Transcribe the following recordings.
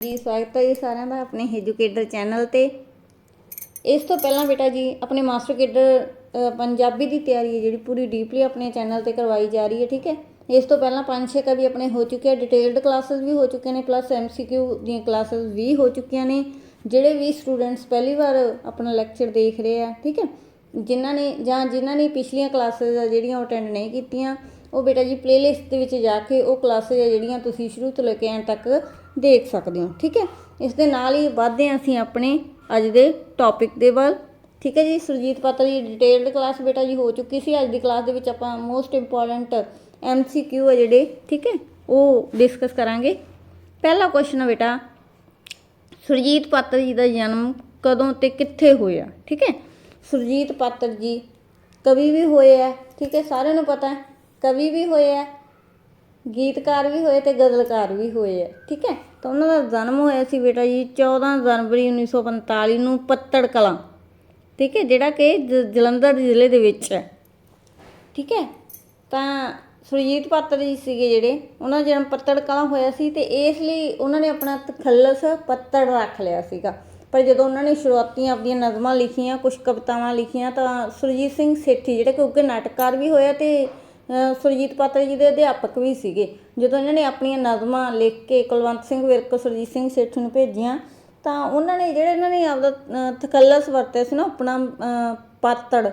ਜੀ, ਸਵਾਗਤ ਹੈ ਜੀ ਸਾਰਿਆਂ ਦਾ ਆਪਣੇ ਐਜੂਕੇਟਰ ਚੈਨਲ ਤੇ। ਇਸ ਤੋਂ ਪਹਿਲਾਂ ਬੇਟਾ ਜੀ, ਆਪਣੇ ਮਾਸਟਰ ਕੇਡਰ ਪੰਜਾਬੀ ਦੀ ਤਿਆਰੀ ਹੈ ਜਿਹੜੀ ਪੂਰੀ ਡੀਪਲੀ ਆਪਣੇ ਚੈਨਲ ਤੇ ਕਰਵਾਈ ਜਾ ਰਹੀ ਹੈ, ਠੀਕ ਹੈ? ਇਸ ਤੋਂ ਪਹਿਲਾਂ ਪੰਜ ਛੇ ਕਵੀ ਆਪਣੇ ਹੋ ਚੁੱਕੇ ਆ ਡਿਟੇਲਡ ਕਲਾਸਿਸ ਵੀ ਹੋ ਚੁੱਕੇ ਨੇ ਪਲੱਸ ਐਮਸੀਕਿਊ ਦੀਆਂ ਕਲਾਸਿਸ ਵੀ ਹੋ ਚੁੱਕੀਆਂ ਨੇ, ਜਿਹੜੇ ਵੀ ਸਟੂਡੈਂਟਸ ਪਹਿਲੀ ਵਾਰ ਆਪਣਾ ਲੈਕਚਰ ਦੇਖ ਰਹੇ ਆ, ਠੀਕ ਹੈ? ਜਿਨ੍ਹਾਂ ਨੇ ਜਾਂ ਜਿਨ੍ਹਾਂ ਨੇ ਪਿਛਲੀਆਂ ਕਲਾਸਿਸ ਆ ਜਿਹੜੀਆਂ ਅਟੈਂਡ ਨਹੀਂ ਕੀਤੀਆਂ, ਉਹ ਬੇਟਾ ਜੀ ਪਲੇਲਿਸਟ ਦੇ ਵਿੱਚ ਜਾ ਕੇ ਉਹ ਕਲਾਸਿਸ ਜਿਹੜੀਆਂ ਤੁਸੀਂ ਸ਼ੁਰੂ ਤੋਂ ਲੈ ਕੇ ਐਂਡ ਤੱਕ ਦੇਖ ਸਕਦੇ ਹੋ, ਠੀਕ ਹੈ? ਇਸ ਦੇ ਨਾਲ ਹੀ ਵਧਦੇ ਹਾਂ ਅਸੀਂ ਆਪਣੇ ਅੱਜ ਦੇ ਟੌਪਿਕ ਦੇ ਵੱਲ, ਠੀਕ ਹੈ ਜੀ? ਸੁਰਜੀਤ ਪਾਤਰ ਜੀ ਡਿਟੇਲਡ ਕਲਾਸ ਬੇਟਾ ਜੀ, ਹੋ ਚੁੱਕੀ ਸੀ ਅੱਜ ਦੀ ਕਲਾਸ ਦੇ ਵਿੱਚ ਆਪਾਂ ਮੋਸਟ ਇੰਪੋਰਟੈਂਟ ਐਮਸੀਕਿਊ ਹੈ ਜਿਹੜੇ, ਠੀਕ ਹੈ? ਉਹ ਡਿਸਕਸ ਕਰਾਂਗੇ। ਪਹਿਲਾ ਕੁਐਸਚਨ ਹੈ ਬੇਟਾ, ਸੁਰਜੀਤ ਪਾਤਰ ਜੀ ਦਾ ਜਨਮ ਕਦੋਂ ਤੇ ਕਿੱਥੇ ਹੋਇਆ, ਠੀਕ ਹੈ? ਸੁਰਜੀਤ ਪਾਤਰ ਜੀ, ਕਵੀ ਵੀ ਹੋਏ ਆ, ਠੀਕ ਹੈ? ਸਾਰਿਆਂ ਨੂੰ ਪਤਾ ਹੈ, ਕਵੀ ਵੀ ਹੋਏ ਆ ਗੀਤਕਾਰ ਵੀ ਹੋਏ ਤੇ ਗਜ਼ਲਕਾਰ ਵੀ ਹੋਏ ਆ, ਠੀਕ ਹੈ? ਤਾਂ ਉਹਨਾਂ ਦਾ ਜਨਮ ਹੋਇਆ ਸੀ ਬੇਟਾ ਜੀ 14 ਜਨਵਰੀ 1945 ਨੂੰ ਪੱਤੜ ਕਲਾਂ, ਠੀਕ ਹੈ? ਜਿਹੜਾ ਕਿ ਜਲੰਧਰ ਜ਼ਿਲ੍ਹੇ ਦੇ ਵਿੱਚ ਹੈ, ਠੀਕ ਹੈ? ਤਾਂ ਸੁਰਜੀਤ ਪਾਤਰ ਜੀ ਸੀਗੇ ਜਿਹੜੇ, ਉਹਨਾਂ ਦਾ ਜਨਮ ਪੱਤੜ ਕਲਾਂ ਹੋਇਆ ਸੀ ਤੇ ਇਸ ਲਈ ਉਹਨਾਂ ਨੇ ਆਪਣਾ ਤਖੱਲਸ ਪੱਤੜ ਰੱਖ ਲਿਆ ਸੀਗਾ। ਪਰ ਜਦੋਂ ਉਹਨਾਂ ਨੇ ਸ਼ੁਰੂਆਤੀਆਂ ਆਪਣੀਆਂ ਨਜ਼ਮਾਂ ਲਿਖੀਆਂ ਕੁਝ ਕਵਿਤਾਵਾਂ ਲਿਖੀਆਂ, ਤਾਂ ਸੁਰਜੀਤ ਸਿੰਘ ਸੇਠੀ, ਜਿਹੜੇ ਕਿ ਉੱਗੇ ਨਾਟਕਕਾਰ ਵੀ ਹੋਇਆ ਤੇ ਸੁਰਜੀਤ ਪਾਤਰ ਜੀ ਦੇ ਅਧਿਆਪਕ ਵੀ ਸੀਗੇ। ਜਦੋਂ ਇਹਨਾਂ ਨੇ ਆਪਣੀਆਂ ਨਜ਼ਮਾਂ ਲਿਖ ਕੇ ਕੁਲਵੰਤ ਸਿੰਘ ਵਿਰਕ ਸੁਰਜੀਤ ਸਿੰਘ ਸੇਠ ਨੂੰ ਭੇਜੀਆਂ ਤਾਂ ਉਹਨਾਂ ਨੇ ਜਿਹੜੇ ਇਹਨਾਂ ਨੇ ਆਪਦਾ ਅ, ਵਰਤਿਆ ਸੀ ਨਾ ਆਪਣਾ ਪਾਤੜ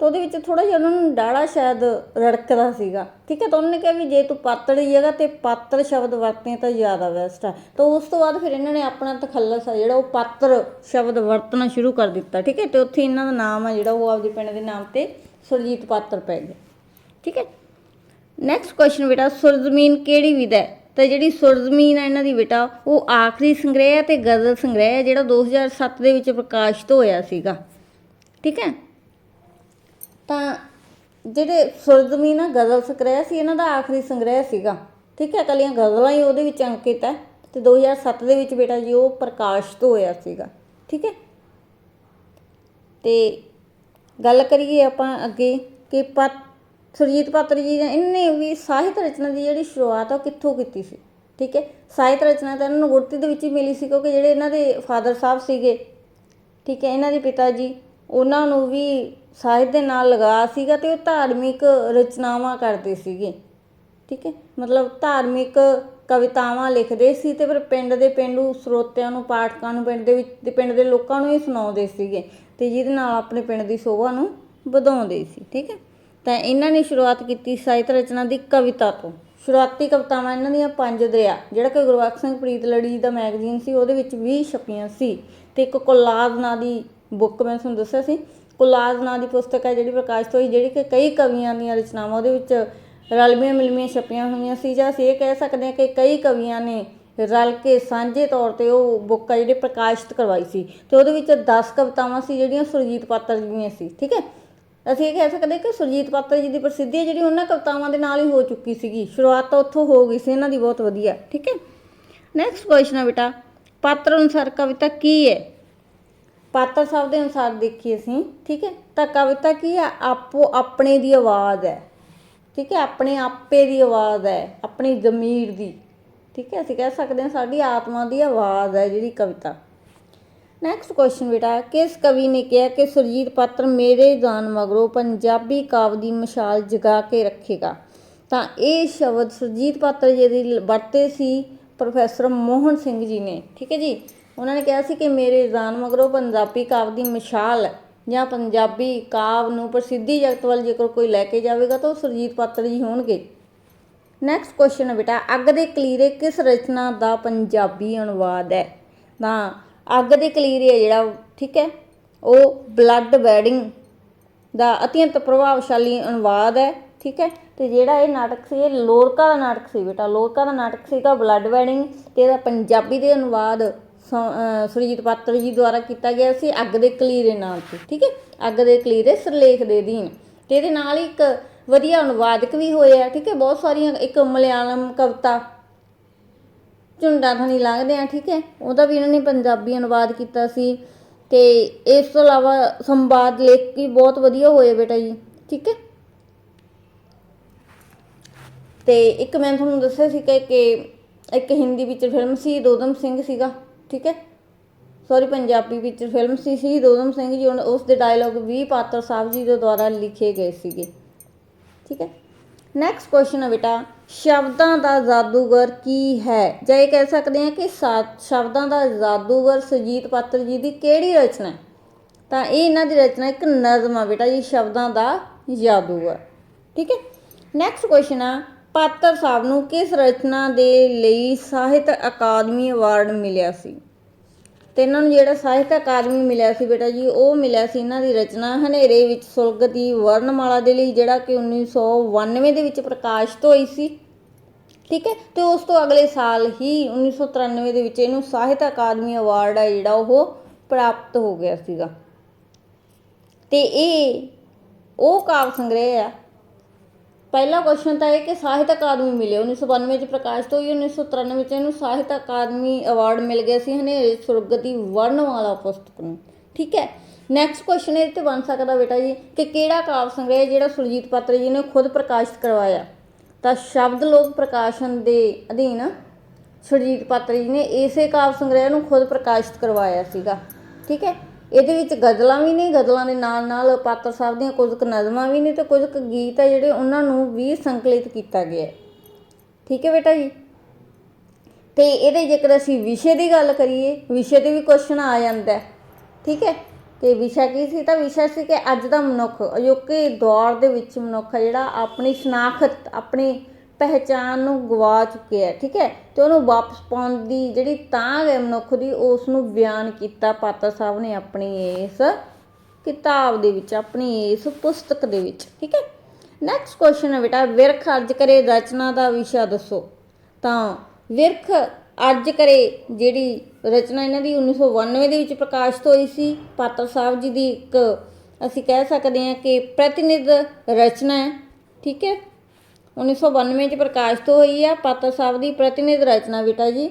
ਤਾਂ ਉਹਦੇ ਵਿੱਚ ਥੋੜਾ ਜਿਹਾ ਉਹਨਾਂ ਨੂੰ ਡਾੜਾ ਸ਼ਾਇਦ ਰੜਕਦਾ ਸੀਗਾ। ਠੀਕ ਹੈ ਤਾਂ ਉਹਨਾਂ ਨੇ ਕਿਹਾ ਵੀ ਜੇ ਤੂੰ ਪਾਤੜ ਦੀ ਜਗ੍ਹਾ ਤੇ ਪਾਤਰ ਸ਼ਬਦ ਵਰਤੇ ਤਾਂ ਜ਼ਿਆਦਾ ਬੈਸਟ ਹੈ ਤਾਂ ਉਸ ਤੋਂ ਬਾਅਦ ਫਿਰ ਇਹਨਾਂ ਨੇ ਆਪਣਾ ਤਖੱਲਸ ਆ ਜਿਹੜਾ ਉਹ ਪਾਤਰ ਸ਼ਬਦ ਵਰਤਣਾ ਸ਼ੁਰੂ ਕਰ ਦਿੱਤਾ। ਠੀਕ ਹੈ ਤੇ ਉੱਥੇ ਇਹਨਾਂ ਦਾ ਨਾਮ ਆ ਜਿਹੜਾ ਉਹ ਆਪਦੇ ਪਿੰਡ ਦੇ ਨਾਮ ਤੇ ਸੁਰਜੀਤ ਪਾਤਰ ਪੈ ਗਿਆ। ਠੀਕ ਹੈ? ਨੈਕਸਟ ਕੁਐਸਚਨ ਬੇਟਾ, ਸੁਰਜ਼ਮੀਨ ਕਿਹੜੀ ਵਿਧਾ ਹੈ? ਤਾਂ ਜਿਹੜੀ ਸੁਰਜ਼ਮੀਨ ਹੈ ਇਹਨਾਂ ਦੀ ਬੇਟਾ, ਉਹ ਆਖਰੀ ਸੰਗ੍ਰਹਿ ਹੈ ਤੇ ਗਜ਼ਲ ਸੰਗ੍ਰਹਿ ਹੈ, ਜਿਹੜਾ 2007 ਦੇ ਵਿੱਚ ਪ੍ਰਕਾਸ਼ਿਤ ਹੋਇਆ ਸੀਗਾ। ਠੀਕ ਹੈ? ਤਾਂ ਜਿਹੜੇ ਸੁਰਜ਼ਮੀਨ ਆ, ਗਜ਼ਲ ਸੰਗ੍ਰਹਿ ਸੀ, ਇਹਨਾਂ ਦਾ ਆਖਰੀ ਸੰਗ੍ਰਹਿ ਸੀਗਾ। ਠੀਕ ਹੈ? ਕੱਲੀਆਂ ਗਜ਼ਲਾਂ ਹੀ ਉਹਦੇ ਵਿੱਚ ਅੰਕਿਤ ਹੈ ਤੇ 2007 ਦੇ ਵਿੱਚ ਬੇਟਾ ਜੀ ਉਹ ਪ੍ਰਕਾਸ਼ਿਤ ਹੋਇਆ ਸੀਗਾ। ਠੀਕ ਹੈ? ਤੇ ਗੱਲ ਕਰੀਏ ਆਪਾਂ ਅੱਗੇ ਕਿ ਪਤ ਸੁਰਜੀਤ ਪਾਤਰ ਜੀ ਨੇ ਇਹਨੇ ਵੀ ਸਾਹਿਤ ਰਚਨਾ ਦੀ ਜਿਹੜੀ ਸ਼ੁਰੂਆਤ ਆ ਉਹ ਕਿੱਥੋਂ ਕੀਤੀ ਸੀ? ਠੀਕ ਹੈ? ਸਾਹਿਤ ਰਚਨਾ ਤਾਂ ਇਹਨਾਂ ਨੂੰ ਗੁੜਤੀ ਦੇ ਵਿੱਚ ਹੀ ਮਿਲੀ ਸੀ ਕਿਉਂਕਿ ਜਿਹੜੇ ਇਹਨਾਂ ਦੇ ਫਾਦਰ ਸਾਹਿਬ ਸੀਗੇ, ਠੀਕ ਹੈ? ਇਹਨਾਂ ਦੇ ਪਿਤਾ ਜੀ, ਉਹਨਾਂ ਨੂੰ ਵੀ ਸਾਹਿਤ ਦੇ ਨਾਲ ਲਗਾ ਸੀਗਾ ਤੇ ਉਹ ਧਾਰਮਿਕ ਰਚਨਾਵਾਂ ਕਰਦੇ ਸੀਗੇ। ਠੀਕ ਹੈ? ਮਤਲਬ ਧਾਰਮਿਕ ਕਵਿਤਾਵਾਂ ਲਿਖਦੇ ਸੀ ਤੇ ਫਿਰ ਪਿੰਡ ਦੇ ਪਿੰਡੂ ਸਰੋਤਿਆਂ ਨੂੰ, ਪਾਠਕਾਂ ਨੂੰ, ਪਿੰਡ ਦੇ ਵਿੱਚ, ਤੇ ਪਿੰਡ ਦੇ ਲੋਕਾਂ ਨੂੰ ਹੀ ਸੁਣਾਉਂਦੇ ਸੀਗੇ ਤੇ ਜਿਹਦੇ ਨਾਲ ਆਪਣੇ ਪਿੰਡ ਦੀ ਸ਼ੋਭਾ ਨੂੰ ਵਧਾਉਂਦੇ ਸੀ। ਠੀਕ ਹੈ? ਤਾਂ ਇਹਨਾਂ ਨੇ ਸ਼ੁਰੂਆਤ ਕੀਤੀ ਸਾਹਿਤ ਰਚਨਾ ਦੀ ਕਵਿਤਾ ਤੋਂ। ਸ਼ੁਰੂਆਤੀ ਕਵਿਤਾਵਾਂ ਇਹਨਾਂ ਦੀਆਂ ਪੰਜ ਦਰਿਆ, ਜਿਹੜਾ ਕਿ ਗੁਰਬਖਸ਼ ਸਿੰਘ ਪ੍ਰੀਤ ਲੜੀ ਦਾ ਮੈਗਜ਼ੀਨ ਸੀ, ਉਹਦੇ ਵਿੱਚ ਵੀ ਛਪੀਆਂ ਸੀ। ਤੇ ਇੱਕ ਕੋਲਾਜ ਨਾਂ ਦੀ ਬੁੱਕ ਮੈਂ ਤੁਹਾਨੂੰ ਦੱਸਿਆ ਸੀ। ਕੋਲਾਜ ਨਾਂ ਦੀ ਪੁਸਤਕ ਹੈ ਜਿਹੜੀ ਪ੍ਰਕਾਸ਼ਿਤ ਹੋਈ, ਜਿਹੜੀ ਕਿ ਕਈ ਕਵੀਆਂ ਦੀਆਂ ਰਚਨਾਵਾਂ ਉਹਦੇ ਵਿੱਚ ਰਲਮੀਆਂ ਮਿਲਮੀਆਂ ਛਪੀਆਂ ਹੋਈਆਂ ਸੀ, ਜਾਂ ਅਸੀਂ ਇਹ ਕਹਿ ਸਕਦੇ ਹਾਂ ਕਿ ਕਈ ਕਵੀਆਂ ਨੇ ਰਲ ਕੇ ਸਾਂਝੇ ਤੌਰ ਤੇ ਉਹ ਬੁੱਕ ਆ ਜਿਹੜੀ ਪ੍ਰਕਾਸ਼ਿਤ ਕਰਵਾਈ ਸੀ। ਤੇ ਉਹਦੇ ਵਿੱਚ 10 ਕਵਿਤਾਵਾਂ ਸੀ, ਜਿਹੜੀਆਂ ਸੁਰਜੀਤ ਪਾਤਰ ਜੀ ਦੀਆਂ ਸੀ, ਠੀਕ ਹੈ? ਅਸੀਂ ਇਹ ਕਹਿ ਸਕਦੇ ਕਿ ਸੁਰਜੀਤ ਪਾਤਰ ਜੀ ਦੀ ਪ੍ਰਸਿੱਧੀ ਹੈ ਜਿਹੜੀ ਉਹਨਾਂ ਕਵਿਤਾਵਾਂ ਦੇ ਨਾਲ ਹੀ ਹੋ ਚੁੱਕੀ ਸੀਗੀ। ਸ਼ੁਰੂਆਤ ਤਾਂ ਉੱਥੋਂ ਹੋ ਗਈ ਸੀ, ਇਹਨਾਂ ਦੀ ਬਹੁਤ ਵਧੀਆ, ਠੀਕ ਹੈ? ਨੈਕਸਟ ਕੁਐਸਚਨ ਹੈ ਬੇਟਾ, ਪਾਤਰ ਅਨੁਸਾਰ ਕਵਿਤਾ ਕੀ ਹੈ? ਪਾਤਰ ਸਾਹਿਬ ਦੇ ਅਨੁਸਾਰ ਦੇਖੀਏ ਅਸੀਂ, ਠੀਕ ਹੈ? ਤਾਂ ਕਵਿਤਾ ਕੀ ਹੈ? ਆਪੋ ਆਪਣੇ ਦੀ ਆਵਾਜ਼ ਹੈ, ਠੀਕ ਹੈ? ਆਪਣੇ ਆਪੇ ਦੀ ਆਵਾਜ਼ ਹੈ, ਆਪਣੀ ਜ਼ਮੀਰ ਦੀ, ਠੀਕ ਹੈ? ਅਸੀਂ ਕਹਿ ਸਕਦੇ ਹਾਂ ਸਾਡੀ ਆਤਮਾ ਦੀ ਆਵਾਜ਼ ਹੈ ਜਿਹੜੀ ਕਵਿਤਾ। ਨੈਕਸਟ ਕੁਐਸਚਨ ਬੇਟਾ, ਕਿਸ ਕਵੀ ਨੇ ਕਿਹਾ ਕਿ ਸੁਰਜੀਤ ਪਾਤਰ ਮੇਰੇ ਜਾਣ ਮਗਰੋਂ ਪੰਜਾਬੀ ਕਾਵ ਦੀ ਮਸ਼ਾਲ ਜਗਾ ਕੇ ਰੱਖੇਗਾ? ਤਾਂ ਇਹ ਸ਼ਬਦ ਸੁਰਜੀਤ ਪਾਤਰ ਜੀ ਦੀ ਵਰਤੇ ਸੀ ਪ੍ਰੋਫੈਸਰ ਮੋਹਨ ਸਿੰਘ ਜੀ ਨੇ, ਠੀਕ ਹੈ ਜੀ? ਉਹਨਾਂ ਨੇ ਕਿਹਾ ਸੀ ਕਿ ਮੇਰੇ ਜਾਣ ਮਗਰੋਂ ਪੰਜਾਬੀ ਕਾਵ ਦੀ ਮਸ਼ਾਲ ਜਾਂ ਪੰਜਾਬੀ ਕਾਵ ਨੂੰ ਪ੍ਰਸਿੱਧੀ ਜਗਤ ਵੱਲ ਜੇਕਰ ਕੋਈ ਲੈ ਕੇ ਜਾਵੇਗਾ ਤਾਂ ਉਹ ਸੁਰਜੀਤ ਪਾਤਰ ਜੀ ਹੋਣਗੇ। ਨੈਕਸਟ ਕੁਐਸਚਨ ਹੈ ਬੇਟਾ, ਅੱਗ ਦੇ ਕਲੀਰੇ ਕਿਸ ਰਚਨਾ ਦਾ ਪੰਜਾਬੀ ਅਨੁਵਾਦ ਹੈ? ਤਾਂ ਅੱਗ ਦੇ ਕਲੀਰੇ ਹੈ ਜਿਹੜਾ ਠੀਕ ਹੈ? ਉਹ ਬਲੱਡ ਵੈਡਿੰਗ ਦਾ ਅਤਿਅੰਤ ਪ੍ਰਭਾਵਸ਼ਾਲੀ ਅਨੁਵਾਦ ਹੈ, ਠੀਕ ਹੈ? ਤੇ ਜਿਹੜਾ ਇਹ ਨਾਟਕ ਸੀ, ਇਹ ਲੋਰਕਾ ਦਾ ਨਾਟਕ ਸੀ ਬੇਟਾ। ਲੋਰਕਾ ਦਾ ਨਾਟਕ ਸੀਗਾ ਬਲੱਡ ਵੈਡਿੰਗ ਤੇ ਇਹਦਾ ਪੰਜਾਬੀ ਦੇ ਅਨੁਵਾਦ ਸ- ਸੁਰਜੀਤ ਪਾਤਰ ਜੀ ਦੁਆਰਾ ਕੀਤਾ ਗਿਆ ਸੀ ਅੱਗ ਦੇ ਕਲੀਰੇ ਨਾਮ ਤੇ ਠੀਕ ਹੈ? ਅੱਗ ਦੇ ਕਲੀਰੇ ਸਿਰਲੇਖ ਦੇ ਅਧੀਨ। ਤੇ ਇਹਦੇ ਨਾਲ ਹੀ ਇੱਕ ਵਧੀਆ ਅਨੁਵਾਦਕ ਵੀ ਹੋਇਆ, ਠੀਕ ਹੈ? ਬਹੁਤ ਸਾਰੀਆਂ, ਇੱਕ ਮਲਿਆਲਮ ਕਵਿਤਾ ਝੁੰਡਾ ਥਣੀ ਲੰਘਦੇ ਆ, ਠੀਕ ਹੈ? ਉਹਦਾ ਵੀ ਇਹਨਾਂ ਨੇ ਪੰਜਾਬੀ ਅਨੁਵਾਦ ਕੀਤਾ ਸੀ ਤੇ ਇਸ ਤੋਂ ਇਲਾਵਾ ਸੰਵਾਦ ਲੇਖ ਵੀ ਬਹੁਤ ਵਧੀਆ ਹੋਏ ਬੇਟਾ ਜੀ, ਠੀਕ ਹੈ? ਤੇ ਇੱਕ ਮੈਂ ਤੁਹਾਨੂੰ ਦੱਸਿਆ ਸੀ ਕਿ ਕਿ ਇੱਕ ਹਿੰਦੀ ਵਿੱਚ ਫਿਲਮ ਸੀ ਦੋਦਮ ਸਿੰਘ ਸੀਗਾ, ਠੀਕ ਹੈ? ਸੌਰੀ ਪੰਜਾਬੀ ਵਿੱਚ ਫਿਲਮ ਸੀ ਸੀ ਦੋਦਮ ਸਿੰਘ ਜੀ, ਹੁਣ ਉਸ ਦੇ ਡਾਇਲੋਗ ਵੀ ਪਾਤਰ ਸਾਹਿਬ ਜੀ ਦੇ ਦੁਆਰਾ ਲਿਖੇ ਗਏ ਸੀਗੇ, ਠੀਕ ਹੈ? ਨੈਕਸਟ ਕੁਐਸਚਨ ਹੈ ਬੇਟਾ, ਸ਼ਬਦਾਂ ਦਾ ਜਾਦੂਗਰ ਕੀ ਹੈ? ਜਾਂ ਇਹ ਕਹਿ ਸਕਦੇ ਹਾਂ ਕਿ ਸਾ- ਸ਼ਬਦਾਂ ਦਾ ਜਾਦੂਗਰ ਸੁਰਜੀਤ ਪਾਤਰ ਜੀ ਦੀ ਕਿਹੜੀ ਰਚਨਾ ਹੈ? ਤਾਂ ਇਹ ਇਹਨਾਂ ਦੀ ਰਚਨਾ ਇੱਕ ਨਜ਼ਮ ਆ ਬੇਟਾ ਜੀ, ਸ਼ਬਦਾਂ ਦਾ ਜਾਦੂਗਰ। ਠੀਕ ਹੈ? ਨੈਕਸਟ ਕੁਐਸਚਨ ਆ, ਪਾਤਰ ਸਾਹਿਬ ਨੂੰ ਕਿਸ ਰਚਨਾ ਦੇ ਲਈ ਸਾਹਿਤ ਅਕਾਦਮੀ ਅਵਾਰਡ ਮਿਲਿਆ ਸੀ? ਤੇ ਇਹਨਾਂ ਨੂੰ ਜਿਹੜਾ ਸਾਹਿਤ ਅਕਾਦਮੀ ਮਿਲਿਆ ਸੀ ਬੇਟਾ ਜੀ, ਉਹ ਮਿਲਿਆ ਸੀ ਇਹਨਾਂ ਦੀ ਰਚਨਾ ਹਨੇਰੇ ਵਿੱਚ ਸੁਲਗਤੀ ਵਰਣਮਾਲਾ ਦੇ ਲਈ, ਜਿਹੜਾ ਕਿ 1992 ਦੇ ਵਿੱਚ ਪ੍ਰਕਾਸ਼ਿਤ ਹੋਈ ਸੀ। ਠੀਕ ਹੈ? ਤੇ ਉਸ ਤੋਂ ਅਗਲੇ ਸਾਲ ਹੀ 1993 ਦੇ ਵਿੱਚ ਇਹਨੂੰ ਸਾਹਿਤ ਅਕਾਦਮੀ ਅਵਾਰਡ ਆ ਜਿਹੜਾ ਉਹ ਪ੍ਰਾਪਤ ਹੋ ਗਿਆ ਸੀਗਾ। ਤੇ ਇਹ ਉਹ ਕਾਵਿ ਸੰਗ੍ਰਹਿ ਆ ਪਹਿਲਾ ਕੁਐਸਚਨ ਤਾਂ ਇਹ ਕਿ ਸਾਹਿਤ ਅਕਾਦਮੀ ਮਿਲੇ 1992 ਚ ਪ੍ਰਕਾਸ਼ਿਤ ਹੋਈ 1993 'ਚ ਇਹਨੂੰ ਸਾਹਿਤ ਅਕਾਦਮੀ ਅਵਾਰਡ ਮਿਲ ਗਿਆ ਸੀ ਹਨੇਰੇ ਸੁਰਗਤੀ ਵਰਣਮਾਲਾ ਪੁਸਤਕ ਨੂੰ, ਠੀਕ ਹੈ? ਨੈਕਸਟ ਕੁਐਸਚਨ ਇਹ ਤੇ ਬਣ ਸਕਦਾ ਬੇਟਾ ਜੀ, ਕਿ ਕਿਹੜਾ ਕਾਵ ਸੰਗ੍ਰਹਿ ਜਿਹੜਾ ਸੁਰਜੀਤ ਪਾਤਰ ਜੀ ਨੇ ਖੁਦ ਪ੍ਰਕਾਸ਼ਿਤ ਕਰਵਾਇਆ? ਤਾਂ ਸ਼ਬਦ ਲੋਕ ਪ੍ਰਕਾਸ਼ਨ ਦੇ ਅਧੀਨ ਸੁਰਜੀਤ ਪਾਤਰ ਜੀ ਨੇ ਇਸੇ ਕਾਵ ਸੰਗ੍ਰਹਿ ਨੂੰ ਖੁਦ ਪ੍ਰਕਾਸ਼ਿਤ ਕਰਵਾਇਆ ਸੀਗਾ, ਠੀਕ ਹੈ? ਇਹਦੇ ਵਿੱਚ ਗਜ਼ਲਾਂ ਵੀ ਨੇ ਗਜ਼ਲਾਂ ਦੇ ਨਾਲ ਨਾਲ ਪਾਤਰ ਸਾਹਿਬ ਦੀਆਂ ਕੁਝ ਕੁ ਨਜ਼ਮਾਂ ਵੀ ਨੇ ਤੇ ਕੁਝ ਕੁ ਗੀਤ ਆ ਜਿਹੜੇ ਉਹਨਾਂ ਨੂੰ ਵੀ ਸੰਕਲਿਤ ਕੀਤਾ ਗਿਆ ਠੀਕ ਹੈ ਬੇਟਾ ਜੀ? ਤੇ ਇਹਦੇ ਜੇਕਰ ਅਸੀਂ ਵਿਸ਼ੇ ਦੀ ਗੱਲ ਕਰੀਏ, ਵਿਸ਼ੇ ਤੇ ਵੀ ਕੁਐਸਚਨ ਆ ਜਾਂਦਾ ਠੀਕ ਹੈ? ਤੇ ਵਿਸ਼ਾ ਕੀ ਸੀ? ਤਾਂ ਵਿਸ਼ਾ ਸੀ ਕਿ ਅੱਜ ਦਾ ਮਨੁੱਖ, ਅਜੋਕੇ ਦੌਰ ਦੇ ਵਿੱਚ ਮਨੁੱਖ ਆ ਜਿਹੜਾ ਆਪਣੀ ਸ਼ਨਾਖਤ, ਆਪਣੀ ਪਹਿਚਾਨ ਨੂੰ ਗਵਾ ਚੁੱਕਿਆ ਠੀਕ ਹੈ? ਤੇ ਉਹਨੂੰ ਵਾਪਸ ਪਾਉਣ ਦੀ ਜਿਹੜੀ ਤਾਂਘ ਹੈ ਮਨੁੱਖ ਦੀ ਉਸ ਨੂੰ ਬਿਆਨ ਕੀਤਾ, ਪਾਤਰ ਸਾਹਿਬ ਨੇ ਆਪਣੀ ਇਸ ਕਿਤਾਬ ਦੇ ਵਿੱਚ, ਆਪਣੀ ਇਸ ਪੁਸਤਕ ਦੇ ਵਿੱਚ, ਠੀਕ ਹੈ? ਨੈਕਸਟ ਕੁਐਸਚਨ ਹੈ ਬੇਟਾ, ਵਿਰਖ ਅਰਜ ਕਰੇ ਰਚਨਾ ਦਾ ਵਿਸ਼ਾ ਦੱਸੋ। ਤਾਂ ਵਿਰਖ ਅਰਜ ਕਰੇ ਜਿਹੜੀ ਰਚਨਾ ਇਹਨਾਂ ਦੀ 1992 ਦੇ ਵਿੱਚ ਪ੍ਰਕਾਸ਼ਿਤ ਹੋਈ ਸੀ। ਪਾਤਰ ਸਾਹਿਬ ਜੀ ਦੀ ਇੱਕ ਅਸੀਂ ਕਹਿ ਸਕਦੇ ਹਾਂ ਕਿ ਪ੍ਰਤੀਨਿਧ ਰਚਨਾ ਹੈ, ਠੀਕ ਹੈ? 1992 ਚ ਪ੍ਰਕਾਸ਼ਿਤ ਹੋਈ ਆ ਪਾਤਰ ਸਾਹਿਬ ਦੀ ਪ੍ਰਤੀਨਿਧ ਰਚਨਾ, ਬੇਟਾ ਜੀ।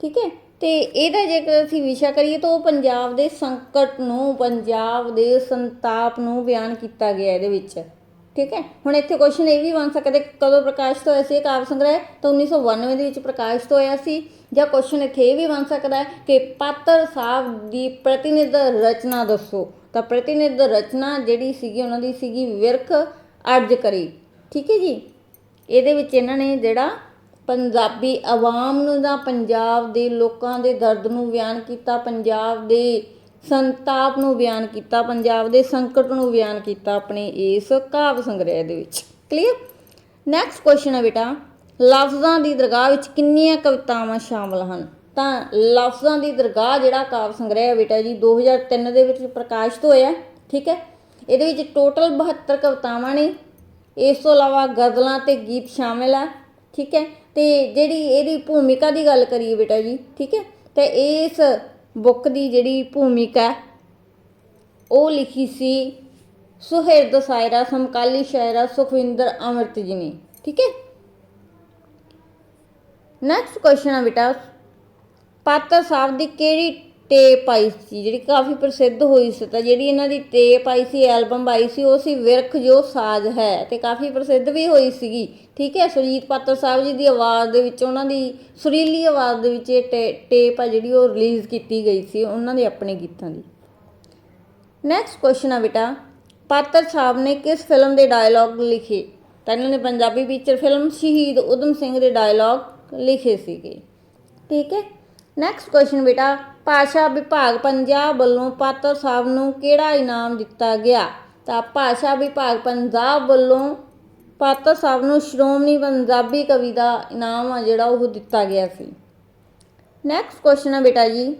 ਠੀਕ ਹੈ? ਤੇ ਇਹਦਾ ਜੇਕਰ ਅਸੀਂ ਵਿਸ਼ਾ ਕਰੀਏ ਤਾਂ ਉਹ ਪੰਜਾਬ ਦੇ ਸੰਕਟ ਨੂੰ, ਪੰਜਾਬ ਦੇ ਸੰਤਾਪ ਨੂੰ ਬਿਆਨ ਕੀਤਾ ਗਿਆ ਇਹਦੇ ਵਿੱਚ। ਠੀਕ ਹੈ? ਹੁਣ ਇੱਥੇ ਕੁਐਸਚਨ ਇਹ ਵੀ ਬਣ ਸਕਦਾ ਕਿ ਕਦੋਂ ਪ੍ਰਕਾਸ਼ਿਤ ਹੋਇਆ ਸੀ ਇਹ ਕਾਵਿ ਸੰਗ੍ਰਹਿ? ਤਾਂ 1992 ਦੇ ਵਿੱਚ ਪ੍ਰਕਾਸ਼ਿਤ ਹੋਇਆ ਸੀ। ਜਾਂ ਕੁਐਸਚਨ ਇੱਥੇ ਇਹ ਵੀ ਬਣ ਸਕਦਾ ਹੈ ਕਿ ਪਾਤਰ ਸਾਹਿਬ ਦੀ ਪ੍ਰਤੀਨਿਧ ਰਚਨਾ ਦੱਸੋ। ਤਾਂ ਪ੍ਰਤੀਨਿਧ ਰਚਨਾ ਜਿਹੜੀ ਸੀਗੀ, ਉਹਨਾਂ ਦੀ ਸੀਗੀ ਵਿਰਖ ਅਰਜ ਕਰੀ। ਠੀਕ ਹੈ ਜੀ? ਇਹਦੇ ਵਿੱਚ ਇਹਨਾਂ ਨੇ ਜਿਹੜਾ ਪੰਜਾਬੀ ਆਵਾਮ ਨੂੰ ਜਾਂ ਪੰਜਾਬ ਦੇ ਲੋਕਾਂ ਦੇ ਦਰਦ ਨੂੰ ਬਿਆਨ ਕੀਤਾ, ਪੰਜਾਬ ਦੇ ਸੰਤਾਪ ਨੂੰ ਬਿਆਨ ਕੀਤਾ, ਪੰਜਾਬ ਦੇ ਸੰਕਟ ਨੂੰ ਬਿਆਨ ਕੀਤਾ ਆਪਣੇ ਇਸ ਕਾਵਿ ਸੰਗ੍ਰਹਿ ਦੇ ਵਿੱਚ। ਕਲੀਅਰ ਨੈਕਸਟ ਕੁਐਸਚਨ ਹੈ ਬੇਟਾ, ਲਫ਼ਜ਼ਾਂ ਦੀ ਦਰਗਾਹ ਵਿੱਚ ਕਿੰਨੀਆਂ ਕਵਿਤਾਵਾਂ ਸ਼ਾਮਲ ਹਨ? ਤਾਂ ਲਫ਼ਜ਼ਾਂ ਦੀ ਦਰਗਾਹ ਜਿਹੜਾ ਕਾਵਿ ਸੰਗ੍ਰਹਿ ਹੈ ਬੇਟਾ ਜੀ 2003 ਦੇ ਵਿੱਚ ਪ੍ਰਕਾਸ਼ਿਤ ਹੋਇਆ, ਠੀਕ ਹੈ? ਇਹਦੇ ਵਿੱਚ ਟੋਟਲ 72 ਕਵਿਤਾਵਾਂ ਨੇ ਇਸ ਤੋਂ ਇਲਾਵਾ ਗਜ਼ਲਾਂ ਤੇ ਗੀਤ ਸ਼ਾਮਿਲ ਆ, ਠੀਕ ਹੈ? ਤੇ ਜਿਹੜੀ ਇਹਦੀ ਭੂਮਿਕਾ ਦੀ ਗੱਲ ਕਰੀਏ ਬੇਟਾ ਜੀ, ਠੀਕ ਹੈ? ਤੇ ਇਸ ਬੁੱਕ ਦੀ ਜਿਹੜੀ ਭੂਮਿਕਾ, ਉਹ ਲਿਖੀ ਸੀ ਸੁਹਿਰਦ ਸਾਇਰਾ ਸਮਕਾਲੀ ਸ਼ਾਇਰਾ ਸੁਖਵਿੰਦਰ ਅਮਰਤ ਜੀ ਨੇ, ਠੀਕ ਹੈ? ਨੈਕਸਟ ਕੁਐਸਚਨ ਆ ਬੇਟਾ, ਪਾਤਰ ਸਾਹਿਬ ਦੀ ਕਿਹੜੀ ਟੇਪ ਆਈ ਸੀ, ਜਿਹੜੀ ਕਾਫੀ ਪ੍ਰਸਿੱਧ ਹੋਈ ਸੀ ਤਾਂ ਜਿਹੜੀ ਇਹਨਾਂ ਦੀ ਟੇਪ ਆਈ ਸੀ ਐਲਬਮ ਆਈ ਸੀ, ਉਹ ਸੀ ਵਿਰਖ ਜੋ ਸਾਜ਼ ਹੈ ਤੇ ਕਾਫੀ ਪ੍ਰਸਿੱਧ ਵੀ ਹੋਈ ਸੀਗੀ। ਠੀਕ ਹੈ, ਸੁਰਜੀਤ ਪਾਤਰ ਸਾਹਿਬ ਜੀ ਦੀ ਆਵਾਜ਼ ਦੇ ਵਿੱਚ, ਉਹਨਾਂ ਦੀ ਸੁਰੀਲੀ ਆਵਾਜ਼ ਦੇ ਵਿੱਚ ਇਹ ਟੇ- ਟੇਪ ਆ ਜਿਹੜੀ ਉਹ ਰਿਲੀਜ਼ ਕੀਤੀ ਗਈ ਸੀ, ਉਹਨਾਂ ਦੇ ਆਪਣੇ ਗੀਤਾਂ ਦੀ। ਨੈਕਸਟ ਕੁਐਸਚਨ ਆ ਬੇਟਾ, ਪਾਤਰ ਸਾਹਿਬ ਨੇ ਕਿਸ ਫਿਲਮ ਦੇ ਡਾਇਲੌਗ ਲਿਖੇ? ਤਾਂ ਇਹਨਾਂ ਨੇ ਪੰਜਾਬੀ ਪਿਕਚਰ ਫਿਲਮ ਸ਼ਹੀਦ ਉਦਮ ਸਿੰਘ ਦੇ ਡਾਇਲੌਗ ਲਿਖੇ ਸੀਗੇ। ਠੀਕ ਹੈ ਨੈਕਸਟ ਕੁਐਸਚਨ ਬੇਟਾ ਭਾਸ਼ਾ ਵਿਭਾਗ ਪੰਜਾਬ ਵੱਲੋਂ ਪਾਤਰ ਸਾਹਿਬ ਨੂੰ ਕਿਹੜਾ ਇਨਾਮ ਦਿੱਤਾ ਗਿਆ? ਤਾਂ ਭਾਸ਼ਾ ਵਿਭਾਗ ਪੰਜਾਬ ਵੱਲੋਂ ਪਾਤਰ ਸਾਹਿਬ ਨੂੰ ਸ਼੍ਰੋਮਣੀ ਪੰਜਾਬੀ ਕਵੀ ਦਾ ਇਨਾਮ ਆ ਜਿਹੜਾ ਉਹ ਦਿੱਤਾ ਗਿਆ ਸੀ। ਨੈਕਸਟ ਕੁਐਸਚਨ ਹੈ ਬੇਟਾ ਜੀ।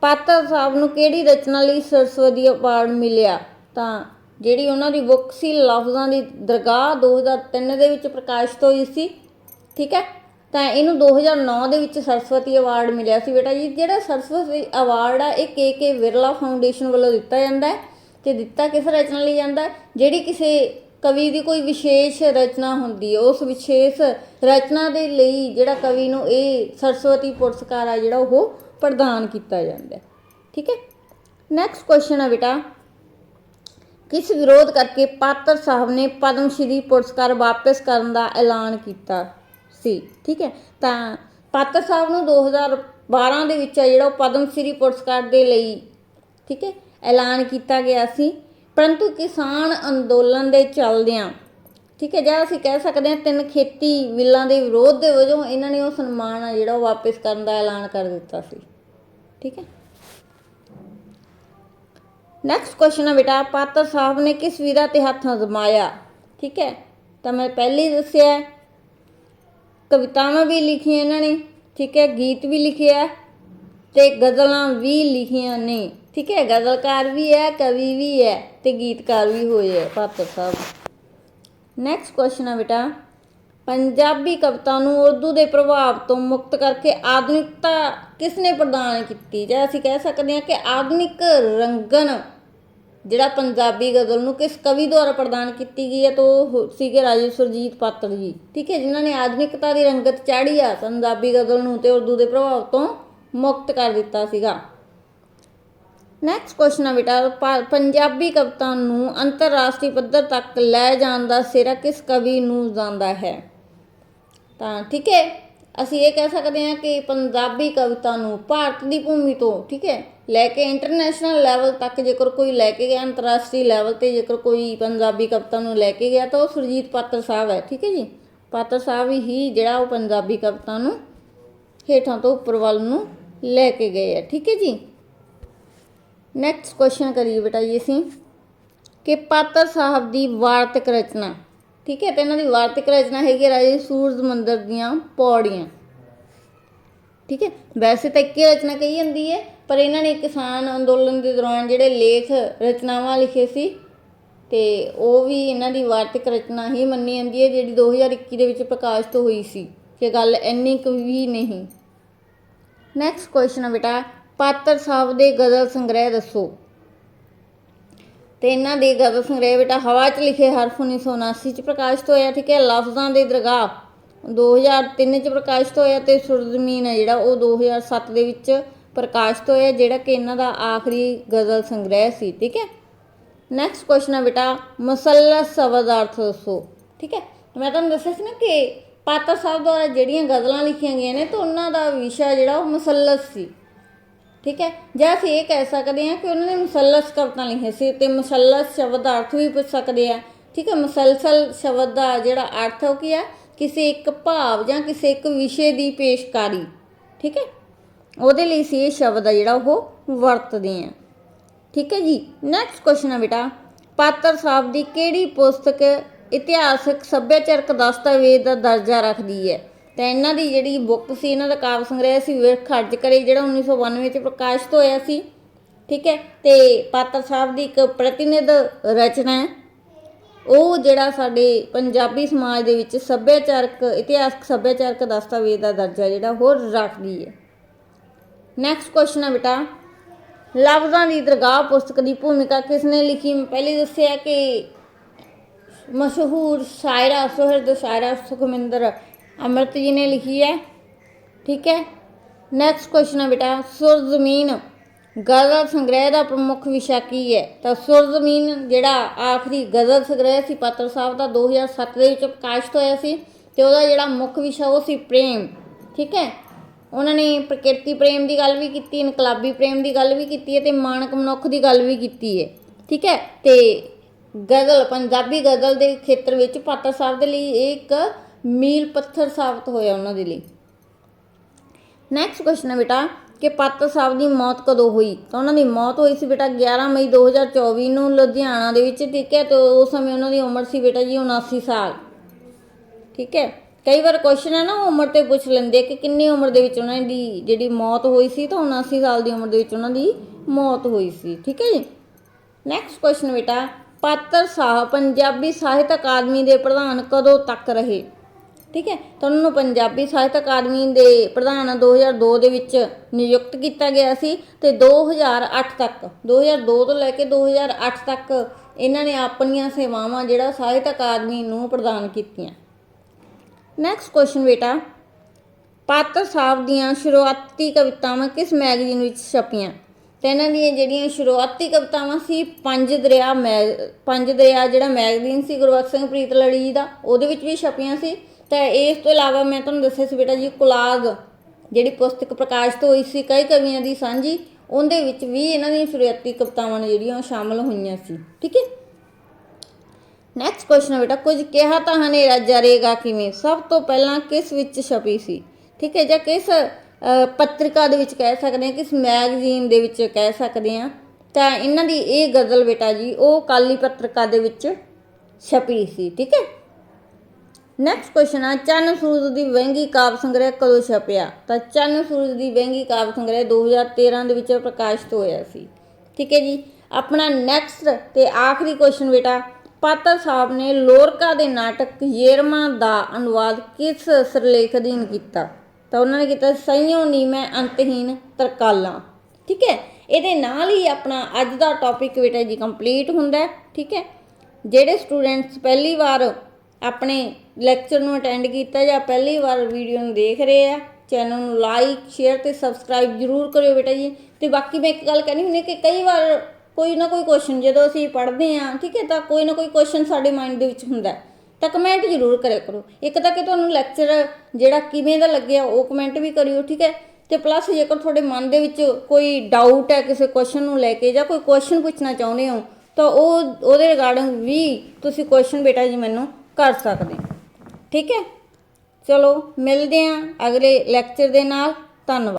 ਪਾਤਰ ਸਾਹਿਬ ਨੂੰ ਕਿਹੜੀ ਰਚਨਾ ਲਈ ਸਰਸਵਤੀ ਅਵਾਰਡ ਮਿਲਿਆ? ਤਾਂ ਜਿਹੜੀ ਉਹਨਾਂ ਦੀ ਬੁੱਕ ਸੀ, ਲਫ਼ਜ਼ਾਂ ਦੀ ਦਰਗਾਹ 2003 ਦੇ ਵਿੱਚ ਪ੍ਰਕਾਸ਼ਿਤ ਹੋਈ ਸੀ। ਠੀਕ ਹੈ? ਤਾਂ ਇਹਨੂੰ 2009 ਦੇ ਵਿੱਚ ਸਰਸਵਤੀ ਅਵਾਰਡ ਮਿਲਿਆ ਸੀ ਬੇਟਾ ਜੀ। ਜਿਹੜਾ ਸਰਸਵਤੀ ਅਵਾਰਡ ਆ, ਇਹ ਕੇ ਕੇ ਵਿਰਲਾ ਫਾਊਂਡੇਸ਼ਨ ਵੱਲੋਂ ਦਿੱਤਾ ਜਾਂਦਾ ਹੈ ਤੇ ਦਿੱਤਾ ਕਿਸ ਰਚਨਾ ਲਈ ਜਾਂਦਾ ਜਿਹੜੀ ਕਿਸੇ ਕਵੀ ਦੀ ਕੋਈ ਵਿਸ਼ੇਸ਼ ਰਚਨਾ ਹੁੰਦੀ ਹੈ, ਉਸ ਵਿਸ਼ੇਸ਼ ਰਚਨਾ ਦੇ ਲਈ ਜਿਹੜਾ ਕਵੀ ਨੂੰ ਇਹ ਸਰਸਵਤੀ ਪੁਰਸਕਾਰ ਆ ਜਿਹੜਾ ਉਹ ਪ੍ਰਦਾਨ ਕੀਤਾ ਜਾਂਦਾ ਠੀਕ ਹੈ? ਨੈਕਸਟ ਕੁਐਸਚਨ ਆ ਬੇਟਾ। ਕਿਸ ਵਿਰੋਧ ਕਰਕੇ ਪਾਤਰ ਸਾਹਿਬ ਨੇ ਪਦਮ ਸ਼੍ਰੀ ਪੁਰਸਕਾਰ ਵਾਪਸ ਕਰਨ ਦਾ ਐਲਾਨ ਕੀਤਾ? ਸੀ, ਠੀਕ ਹੈ? ਤਾਂ ਪਾਤਰ ਸਾਹਿਬ ਨੂੰ 2012 ਦੇ ਵਿੱਚ ਆ ਜਿਹੜਾ ਉਹ ਪਦਮ ਸ਼੍ਰੀ ਪੁਰਸਕਾਰ ਦੇ ਲਈ, ਠੀਕ ਹੈ? ਐਲਾਨ ਕੀਤਾ ਗਿਆ ਸੀ। ਪਰੰਤੂ ਕਿਸਾਨ ਅੰਦੋਲਨ ਦੇ ਚੱਲਦਿਆਂ, ਠੀਕ ਹੈ? ਜਾਂ ਅਸੀਂ ਕਹਿ ਸਕਦੇ ਹਾਂ ਤਿੰਨ ਖੇਤੀ ਬਿੱਲਾਂ ਦੇ ਵਿਰੋਧ ਦੇ ਵਜੋਂ ਇਹਨਾਂ ਨੇ ਉਹ ਸਨਮਾਨ ਆ ਜਿਹੜਾ ਉਹ ਵਾਪਸ ਕਰਨ ਦਾ ਐਲਾਨ ਕਰ ਦਿੱਤਾ ਸੀ, ਠੀਕ ਹੈ? ਨੈਕਸਟ ਕੁਐਸਚਨ ਹੈ ਬੇਟਾ, ਪਾਤਰ ਸਾਹਿਬ ਨੇ ਕਿਸ ਵਿਧਾ ਤੇ ਹੱਥ ਅਜ਼ਮਾਇਆ ਠੀਕ ਹੈ? ਤਾਂ ਮੈਂ ਪਹਿਲੇ ਦੱਸਿਆ ਕਵਿਤਾਵਾਂ ਵੀ ਲਿਖੀਆਂ ਇਹਨਾਂ ਨੇ, ਠੀਕ ਹੈ, ਗੀਤ ਵੀ ਲਿਖਿਆ ਤੇ ਗਜ਼ਲਾਂ ਵੀ ਲਿਖੀਆਂ ਨੇ, ਠੀਕ ਹੈ, ਗਜ਼ਲਕਾਰ ਵੀ ਹੈ, ਕਵੀ ਵੀ ਹੈ ਤੇ ਗੀਤਕਾਰ ਵੀ ਹੋਏ ਹੈ ਪਾਤਰ ਸਾਹਿਬ। ਨੈਕਸਟ ਕੁਐਸਚਨ ਹੈ ਬੇਟਾ। ਪੰਜਾਬੀ ਕਵਿਤਾ ਨੂੰ ਉਰਦੂ ਦੇ ਪ੍ਰਭਾਵ ਤੋਂ ਮੁਕਤ ਕਰਕੇ ਆਧੁਨਿਕਤਾ ਕਿਸ ਨੇ ਪ੍ਰਦਾਨ ਕੀਤੀ? ਜਾਂ ਅਸੀਂ ਕਹਿ ਸਕਦੇ ਹਾਂ ਕਿ ਆਧੁਨਿਕ ਰੰਗਨ ਜਿਹੜਾ ਪੰਜਾਬੀ ਗਜ਼ਲ ਨੂੰ ਕਿਸ ਕਵੀ ਦੁਆਰਾ ਪ੍ਰਦਾਨ ਕੀਤੀ ਗਈ ਹੈ, ਤਾਂ ਉਹ ਸੀਗੇ ਰਾਜੇ ਸੁਰਜੀਤ ਪਾਤਰ ਜੀ। ਠੀਕ ਹੈ, ਜਿਨ੍ਹਾਂ ਨੇ ਆਧੁਨਿਕਤਾ ਦੀ ਰੰਗਤ ਚਾੜੀ ਆ, ਪੰਜਾਬੀ ਗਜ਼ਲ ਨੂੰ ਤੇ ਉਰਦੂ ਦੇ ਪ੍ਰਭਾਵ ਤੋਂ ਮੁਕਤ ਕਰ ਦਿੱਤਾ ਸੀਗਾ। ਨੈਕਸਟ ਕੁਐਸਚਨ ਹੈ ਬੇਟਾ, ਪਾ- ਪੰਜਾਬੀ ਕਵਿਤਾ ਨੂੰ ਅੰਤਰਰਾਸ਼ਟਰੀ ਪੱਧਰ ਤੱਕ ਲੈ ਜਾਣ ਦਾ ਸਿਰਾ ਕਿਸ ਕਵੀ ਨੂੰ ਜਾਂਦਾ ਹੈ? ਤਾਂ ਠੀਕ ਹੈ, ਅਸੀਂ ਇਹ ਕਹਿ ਸਕਦੇ ਹਾਂ ਕਿ ਪੰਜਾਬੀ ਕਵਿਤਾ ਨੂੰ ਭਾਰਤ ਦੀ ਭੂਮੀ ਤੋਂ, ਠੀਕ ਹੈ ਲੈ ਕੇ ਇੰਟਰਨੈਸ਼ਨਲ ਲੈਵਲ ਤੱਕ ਜੇਕਰ ਕੋਈ ਲੈ ਕੇ ਗਿਆ, ਅੰਤਰਰਾਸ਼ਟਰੀ ਲੈਵਲ ਤੇ ਜੇਕਰ ਕੋਈ ਪੰਜਾਬੀ ਕਵਿਤਾ ਨੂੰ ਲੈ ਕੇ ਗਿਆ, ਤਾਂ ਉਹ ਸੁਰਜੀਤ ਪਾਤਰ ਸਾਹਿਬ ਹੈ, ਠੀਕ ਹੈ ਜੀ? ਪਾਤਰ ਸਾਹਿਬ ਹੀ ਜਿਹੜਾ ਉਹ ਪੰਜਾਬੀ ਕਵਿਤਾ ਨੂੰ ਹੇਠਾਂ ਤੋਂ ਉੱਪਰ ਵੱਲ ਨੂੰ ਲੈ ਕੇ ਗਏ ਹੈ ਠੀਕ ਹੈ ਜੀ? ਨੈਕਸਟ ਕੁਐਸਚਨ ਕਰੀਏ ਬੇਟਾ ਜੀ ਅਸੀਂ, ਕਿ ਪਾਤਰ ਸਾਹਿਬ ਦੀ ਵਾਰਤਕ ਰਚਨਾ, ਠੀਕ ਹੈ? ਤੇ ਇਹਨਾਂ ਦੀ ਵਾਰਤਕ ਰਚਨਾ ਹੈਗੀ ਹੈ ਰਾਜੇ ਸੂਰਜ ਮੰਦਰ ਦੀਆਂ ਪੌੜੀਆਂ, ਠੀਕ ਹੈ? ਵੈਸੇ ਤਾਂ ਇੱਕ ਰਚਨਾ ਕਹੀ ਜਾਂਦੀ ਹੈ ਪਰ ਇਹਨਾਂ ਨੇ ਕਿਸਾਨ ਅੰਦੋਲਨ ਦੇ ਦੌਰਾਨ ਜਿਹੜੇ ਲੇਖ ਰਚਨਾਵਾਂ ਲਿਖੇ ਸੀ ਤੇ ਉਹ ਵੀ ਇਹਨਾਂ ਦੀ ਵਾਰਤਕ ਰਚਨਾ ਹੀ ਮੰਨੀ ਜਾਂਦੀ ਹੈ, ਜਿਹੜੀ 2021 ਦੇ ਵਿੱਚ ਪ੍ਰਕਾਸ਼ਿਤ ਹੋਈ ਸੀ, ਕਿ ਗੱਲ ਇੰਨੀ ਕੁ ਵੀ ਨਹੀਂ। ਨੈਕਸਟ ਕੁਐਸਚਨ ਹੈ ਬੇਟਾ, ਪਾਤਰ ਸਾਹਿਬ ਦੇ ਗਜ਼ਲ ਸੰਗ੍ਰਹਿ ਦੱਸੋ। ਤੇ ਇਹਨਾਂ ਦੇ ਗਜ਼ਲ ਸੰਗ੍ਰਹਿ ਬੇਟਾ, ਹਵਾ 'ਚ ਲਿਖੇ ਹਰਫ 1979 ਚ ਪ੍ਰਕਾਸ਼ਿਤ ਹੋਇਆ, ਠੀਕ ਹੈ, ਲਫ਼ਜ਼ਾਂ ਦੇ ਦਰਗਾਹ। 2003 ਚ ਪ੍ਰਕਾਸ਼ਿਤ ਹੋਇਆ ਤੇ ਸੁਰਜ਼ਮੀਨ ਹੈ ਜਿਹੜਾ, ਉਹ 2007 ਦੇ ਵਿੱਚ ਪ੍ਰਕਾਸ਼ਿਤ ਹੋਇਆ ਜਿਹੜਾ ਕਿ ਇਹਨਾਂ ਦਾ ਆਖਰੀ ਗਜ਼ਲ ਸੰਗ੍ਰਹਿ ਸੀ, ਠੀਕ ਹੈ? ਨੈਕਸਟ ਕੁਐਸਚਨ ਹੈ ਬੇਟਾ ਮੁਸੱਲਸ ਸ਼ਬਦ ਦਾ ਅਰਥ ਦੱਸੋ, ਠੀਕ ਹੈ? ਮੈਂ ਤੁਹਾਨੂੰ ਦੱਸਿਆ ਸੀ ਨਾ ਕਿ ਪਾਤਰ ਸਾਹਿਬ ਦੁਆਰਾ ਜਿਹੜੀਆਂ ਗਜ਼ਲਾਂ ਲਿਖੀਆਂ ਗਈਆਂ ਨੇ, ਤਾਂ ਉਹਨਾਂ ਦਾ ਵਿਸ਼ਾ ਜਿਹੜਾ ਉਹ ਮੁਸੱਲਸ ਸੀ, ਠੀਕ ਹੈ? ਜਾਂ ਅਸੀਂ ਇਹ ਕਹਿ ਸਕਦੇ ਹਾਂ ਕਿ ਉਹਨਾਂ ਨੇ ਮੁਸੱਲਸ ਕਵਿਤਾ ਲਿਖੀ ਸੀ ਤੇ ਮੁਸੱਲਸ ਸ਼ਬਦ ਦਾ ਅਰਥ ਵੀ ਪੁੱਛ ਸਕਦੇ ਆ, ਠੀਕ ਹੈ? ਮੁਸਲਸਲ ਸ਼ਬਦ ਦਾ ਜਿਹੜਾ ਅਰਥ ਉਹ ਕੀ ਹੈ? ਕਿਸੇ ਇੱਕ ਭਾਵ ਜਾਂ ਕਿਸੇ ਇੱਕ ਵਿਸ਼ੇ ਦੀ ਪੇਸ਼ਕਾਰੀ, ਠੀਕ ਹੈ? ਉਹਦੇ ਲਈ ਸੀ ਇਹ ਸ਼ਬਦ ਆ ਜਿਹੜਾ ਉਹ ਵਰਤਦੇ ਆ। ਠੀਕ ਹੈ ਜੀ? ਨੈਕਸਟ ਕੁਐਸਚਨ ਹੈ ਬੇਟਾ। ਪਾਤਰ ਸਾਹਿਬ ਦੀ ਕਿਹੜੀ ਪੁਸਤਕ ਇਤਿਹਾਸਕ ਸੱਭਿਆਚਾਰਕ ਦਸਤਾਵੇਜ਼ ਦਾ ਦਰਜਾ ਰੱਖਦੀ ਹੈ? ਤਾਂ ਇਹਨਾਂ ਦੀ ਜਿਹੜੀ ਬੁੱਕ ਸੀ, ਇਹਨਾਂ ਦਾ ਕਾਵਿ ਸੰਗ੍ਰਹਿ ਸੀ ਵਿਰਖ ਖਰਚ ਕਰੇ, ਜਿਹੜਾ 1992 ਚ ਪ੍ਰਕਾਸ਼ਿਤ ਹੋਇਆ ਸੀ। ਠੀਕ ਹੈ? ਤੇ ਪਾਤਰ ਸਾਹਿਬ ਦੀ ਇੱਕ ਪ੍ਰਤੀਨਿਧ ਰਚਨਾ ਹੈ। ਉਹ ਜਿਹੜਾ ਸਾਡੇ ਪੰਜਾਬੀ ਸਮਾਜ ਦੇ ਵਿੱਚ ਸੱਭਿਆਚਾਰਕ, ਇਤਿਹਾਸਕ ਸੱਭਿਆਚਾਰਕ ਦਸਤਾਵੇਜ਼ ਦਾ ਦਰਜਾ ਜਿਹੜਾ ਹੋਰ ਰੱਖਦੀ ਹੈ। ਨੈਕਸਟ ਕੁਐਸਚਨ ਹੈ ਬੇਟਾ। ਲਫ਼ਜ਼ਾਂ ਦੀ ਦਰਗਾਹ ਪੁਸਤਕ ਦੀ ਭੂਮਿਕਾ ਕਿਸ ਨੇ ਲਿਖੀ? ਮੈਂ ਪਹਿਲੇ ਦੱਸਿਆ ਕਿ ਮਸ਼ਹੂਰ ਸ਼ਾਇਰਾ ਸੁਹਿਰਦ ਸ਼ਾਇਰਾ ਸੁਖਮਿੰਦਰ ਅੰਮ੍ਰਿਤ ਜੀ ਨੇ ਲਿਖੀ ਹੈ। ਠੀਕ ਹੈ। ਨੈਕਸਟ ਕੁਐਸਚਨ ਹੈ ਬੇਟਾ। ਸੁਰ ਜ਼ਮੀਨ ਗਜ਼ਲ ਸੰਗ੍ਰਹਿ ਦਾ ਪ੍ਰਮੁੱਖ ਵਿਸ਼ਾ ਕੀ ਹੈ? ਤਾਂ ਸੁਰ ਜ਼ਮੀਨ ਜਿਹੜਾ ਆਖਰੀ ਗਜ਼ਲ ਸੰਗ੍ਰਹਿ ਸੀ, ਪਾਤਰ ਸਾਹਿਬ ਦਾ 2007 ਦੇ ਵਿੱਚ ਪ੍ਰਕਾਸ਼ਿਤ ਹੋਇਆ ਸੀ ਤੇ ਉਹਦਾ ਜਿਹੜਾ ਮੁੱਖ ਵਿਸ਼ਾ ਉਹ ਸੀ ਪ੍ਰੇਮ। ਠੀਕ ਹੈ। ਉਹਨਾਂ ਨੇ ਪ੍ਰਕਿਰਤੀ ਪ੍ਰੇਮ ਦੀ ਗੱਲ ਵੀ ਕੀਤੀ, ਇਨਕਲਾਬੀ ਪ੍ਰੇਮ ਦੀ ਗੱਲ ਵੀ ਕੀਤੀ ਹੈ ਤੇ ਮਾਨਕ ਮਨੁੱਖ ਦੀ ਗੱਲ ਵੀ ਕੀਤੀ ਹੈ, ਠੀਕ ਹੈ? ਤੇ ਗਜ਼ਲ, ਪੰਜਾਬੀ ਗਜ਼ਲ ਦੇ ਖੇਤਰ ਵਿੱਚ ਪਾਤਰ ਸਾਹਿਬ ਦੇ ਲਈ ਇਹ ਇੱਕ ਮੀਲ ਪੱਥਰ ਸਾਬਤ ਹੋਇਆ ਉਹਨਾਂ ਦੇ ਲਈ। ਨੈਕਸਟ ਕੁਐਸਚਨ ਹੈ ਬੇਟਾ, ਕਿ ਪਾਤਰ ਸਾਹਿਬ ਦੀ ਮੌਤ ਕਦੋਂ ਹੋਈ? ਤਾਂ ਉਹਨਾਂ ਦੀ ਮੌਤ ਹੋਈ ਸੀ ਬੇਟਾ 11 ਮਈ 2024 ਨੂੰ ਲੁਧਿਆਣਾ ਦੇ ਵਿੱਚ, ਠੀਕ ਹੈ? ਤੇ ਉਸ ਸਮੇਂ ਉਹਨਾਂ ਦੀ ਉਮਰ ਸੀ ਬੇਟਾ ਜੀ 79 ਸਾਲ, ਠੀਕ ਹੈ? ਕਈ ਵਾਰ ਕੁਐਸਚਨ ਹੈ ਨਾ ਉਹ ਉਮਰ ਤੇ ਪੁੱਛ ਲੈਂਦੇ ਕਿ ਕਿੰਨੀ ਉਮਰ ਦੇ ਵਿੱਚ ਉਹਨਾਂ ਦੀ ਜਿਹੜੀ ਮੌਤ ਹੋਈ ਸੀ ਤਾਂ 79 ਸਾਲ ਦੀ ਉਮਰ ਦੇ ਵਿੱਚ ਉਹਨਾਂ ਦੀ ਮੌਤ ਹੋਈ ਸੀ। ਠੀਕ ਹੈ ਜੀ? ਨੈਕਸਟ ਕੁਐਸਚਨ ਬੇਟਾ, ਪਾਤਰ ਸਾਹਿਬ ਪੰਜਾਬੀ ਸਾਹਿਤ ਅਕਾਦਮੀ ਦੇ ਪ੍ਰਧਾਨ ਕਦੋਂ ਤੱਕ ਰਹੇ? ਠੀਕ ਹੈ ਤਾਂ ਉਹਨਾਂ ਨੂੰ ਪੰਜਾਬੀ ਸਾਹਿਤ ਅਕਾਦਮੀ ਦੇ ਪ੍ਰਧਾਨ 2002 ਦੇ ਵਿੱਚ ਨਿਯੁਕਤ ਕੀਤਾ ਗਿਆ ਸੀ ਤੇ 2008 ਤੱਕ 2002 ਤੋਂ ਲੈ ਕੇ 2008 ਤੱਕ ਇਹਨਾਂ ਨੇ ਆਪਣੀਆਂ ਸੇਵਾਵਾਂ ਜਿਹੜਾ ਸਾਹਿਤ ਅਕਾਦਮੀ ਨੂੰ ਪ੍ਰਦਾਨ ਕੀਤੀਆਂ। ਨੈਕਸਟ ਕੁਐਸਚਨ ਬੇਟਾ। ਪਾਤਰ ਸਾਹਿਬ ਦੀਆਂ ਸ਼ੁਰੂਆਤੀ ਕਵਿਤਾਵਾਂ ਕਿਸ ਮੈਗਜ਼ੀਨ ਵਿੱਚ ਛਪੀਆਂ? ਤੇ ਇਹਨਾਂ ਦੀਆਂ ਜਿਹੜੀਆਂ ਸ਼ੁਰੂਆਤੀ ਕਵਿਤਾਵਾਂ ਸੀ, ਪੰਜ ਦਰਿਆ ਮੈ, ਪੰਜ ਦਰਿਆ ਜਿਹੜਾ ਮੈਗਜ਼ੀਨ ਸੀ ਗੁਰਬਖਸ਼ ਸਿੰਘ ਪ੍ਰੀਤਲੜੀ ਜੀ ਦਾ, ਉਹਦੇ ਵਿੱਚ ਵੀ ਛਪੀਆਂ ਸੀ। ਤੇ ਇਸ ਤੋਂ ਇਲਾਵਾ ਮੈਂ ਤੁਹਾਨੂੰ ਦੱਸਿਆ ਸੀ ਬੇਟਾ ਜੀ, ਕੁਲਾਗ, ਜਿਹੜੀ ਪੁਸਤਕ ਪ੍ਰਕਾਸ਼ਿਤ ਹੋਈ ਸੀ ਕਈ ਕਵੀਆਂ ਦੀ ਸਾਂਝੀ, ਉਹਦੇ ਵਿੱਚ ਵੀ ਇਹਨਾਂ ਦੀਆਂ ਸ਼ੁਰੂਆਤੀ ਕਵਿਤਾਵਾਂ ਨੇ ਜਿਹੜੀਆਂ ਉਹ ਸ਼ਾਮਲ ਹੋਈਆਂ ਸੀ। ਠੀਕ ਹੈ? ਨੈਕਸਟ ਕੁਐਸਚਨ ਬੇਟਾ, ਕੁਝ ਕਿਹਾ ਤਾਂ ਹਨੇਰਾ ਜਰੇਗਾ ਕਿਵੇਂ? ਸਭ ਤੋਂ ਪਹਿਲਾਂ ਕਿਸ ਵਿੱਚ ਛਪੀ ਸੀ? ਠੀਕ ਹੈ, ਜਾਂ ਕਿਸ ਪੱਤਰਿਕਾ ਦੇ ਵਿੱਚ ਕਹਿ ਸਕਦੇ ਹਾਂ, ਕਿਸ ਮੈਗਜ਼ੀਨ ਦੇ ਵਿੱਚ ਕਹਿ ਸਕਦੇ ਹਾਂ? ਤਾਂ ਇਹਨਾਂ ਦੀ ਇਹ ਗਜ਼ਲ ਬੇਟਾ ਜੀ, ਉਹ ਕਾਲੀ ਪੱਤਰਿਕਾ ਦੇ ਵਿੱਚ ਛਪੀ ਸੀ, ਠੀਕ ਹੈ? ਨੈਕਸਟ ਕੁਐਸਚਨ ਆ, ਚੰਨ ਸੂਰਜ ਦੀ ਵਹਿੰਗੀ ਕਾਵਿ ਸੰਗ੍ਰਹਿ ਕਦੋਂ ਛਪਿਆ? ਤਾਂ ਚੰਨ ਸੂਰਜ ਦੀ ਵਹਿੰਗੀ ਕਾਵਿ ਸੰਗ੍ਰਹਿ 2013 ਦੇ ਵਿੱਚ ਪ੍ਰਕਾਸ਼ਿਤ ਹੋਇਆ ਸੀ, ਠੀਕ ਹੈ ਜੀ? ਆਪਣਾ ਨੈਕਸਟ ਤੇ ਆਖਰੀ ਕੁਐਸਚਨ ਬੇਟਾ ਪਾਤਰ ਸਾਹਿਬ ਨੇ ਲੋਰਕਾ ਦੇ ਨਾਟਕ ਯੇਰਮਾ ਦਾ ਅਨੁਵਾਦ ਕਿਸ ਸਿਰਲੇਖ ਅਧੀਨ ਕੀਤਾ? ਤਾਂ ਉਹਨਾਂ ਨੇ ਕੀਤਾ ਸਈਓ ਨੀਮੈ ਅੰਤਹੀਨ ਤਰਕਾਲਾਂ। ਠੀਕ ਹੈ? ਇਹਦੇ ਨਾਲ ਹੀ ਆਪਣਾ ਅੱਜ ਦਾ ਟੌਪਿਕ ਬੇਟਾ ਜੀ ਕੰਪਲੀਟ ਹੁੰਦਾ ਠੀਕ ਹੈ? ਜਿਹੜੇ ਸਟੂਡੈਂਟਸ ਪਹਿਲੀ ਵਾਰ ਆਪਣੇ ਲੈਕਚਰ ਨੂੰ ਅਟੈਂਡ ਕੀਤਾ ਜਾਂ ਪਹਿਲੀ ਵਾਰ ਵੀਡੀਓ ਨੂੰ ਦੇਖ ਰਹੇ ਆ ਚੈਨਲ ਨੂੰ ਲਾਈਕ ਸ਼ੇਅਰ ਤੇ ਸਬਸਕ੍ਰਾਈਬ ਜਰੂਰ ਕਰਿਓ ਬੇਟਾ ਜੀ। ਤੇ ਬਾਕੀ ਮੈਂ ਇੱਕ ਗੱਲ ਕਹਿਣੀ ਹੁੰਦੀ ਕਿ ਕਈ ਵਾਰ ਕੋਈ ਨਾ ਕੋਈ ਕੁਐਸਚਨ ਜਦੋਂ ਅਸੀਂ ਪੜ੍ਹਦੇ ਆ ਠੀਕ ਹੈ, ਤਾਂ ਕੋਈ ਨਾ ਕੋਈ ਕੁਐਸਚਨ ਸਾਡੇ ਮਾਈਂਡ ਦੇ ਵਿੱਚ ਹੁੰਦਾ ਹੈ। ਤਾਂ ਕਮੈਂਟ ਜ਼ਰੂਰ ਕਰਿਆ ਕਰੋ। ਇੱਕ ਤਾਂ ਕਿ ਤੁਹਾਨੂੰ ਲੈਕਚਰ ਜਿਹੜਾ ਕਿਵੇਂ ਦਾ ਲੱਗਿਆ, ਉਹ ਕਮੈਂਟ ਵੀ ਕਰਿਓ, ਠੀਕ ਹੈ। ਤੇ ਪਲੱਸ ਜੇਕਰ ਤੁਹਾਡੇ ਮਨ ਦੇ ਵਿੱਚ ਕੋਈ ਡਾਊਟ ਹੈ ਕਿਸੇ ਕੁਐਸਚਨ ਨੂੰ ਲੈ ਕੇ ਜਾਂ ਕੋਈ ਕੁਐਸਚਨ ਪੁੱਛਣਾ ਚਾਹੁੰਦੇ ਹੋ, ਤਾਂ ਉਹ, ਉਹਦੇ ਰਿਗਾਰਡਿੰਗ ਵੀ ਤੁਸੀਂ ਕੁਐਸਚਨ ਬੇਟਾ ਜੀ ਮੈਨੂੰ ਕਰ ਸਕਦੇ ਠੀਕ ਹੈ। ਚਲੋ, ਮਿਲਦੇ ਹਾਂ ਅਗਲੇ ਲੈਕਚਰ ਦੇ ਨਾਲ। ਧੰਨਵਾਦ।